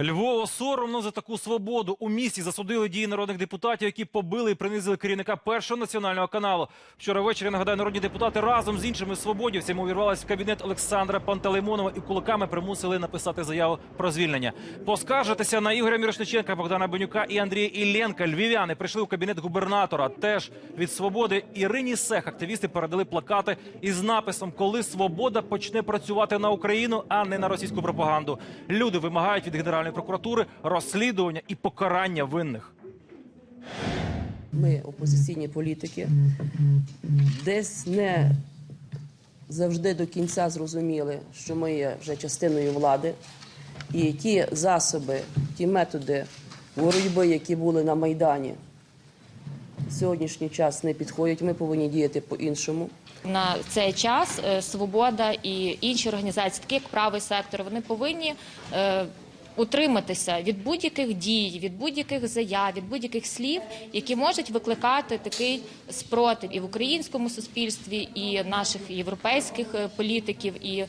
Львово соромно за таку свободу. У місті засудили дії народних депутатів, які побили і принизили керівника першого національного каналу. Вчора ввечері нагадаю, народні депутати разом з іншими свободівцями увірвалися в кабінет Олександра Пантелеймонова і кулаками примусили написати заяву про звільнення. Поскаржитися на Ігоря Мірошниченка, Богдана Бенюка і Андрія Ілленка. Львів'яни прийшли у кабінет губернатора. Теж від свободи Ірині Сех активісти передали плакати із написом Коли свобода почне працювати на Україну, а не на російську пропаганду. Люди вимагають від генеральної прокуратури розслідування і покарання винних. Ми, опозиційні політики, десь не завжди до кінця зрозуміли, що ми є вже частиною влади, і ті засоби, ті методи боротьби, які були на Майдані, в сьогоднішній час не підходять. Ми повинні діяти по-іншому. На цей час е, свобода і інші організації, такі як правий сектор, вони повинні е, утриматися від будь-яких дій, від будь-яких заяв, від будь-яких слів, які можуть викликати такий спротив і в українському суспільстві, і наших європейських е, політиків, і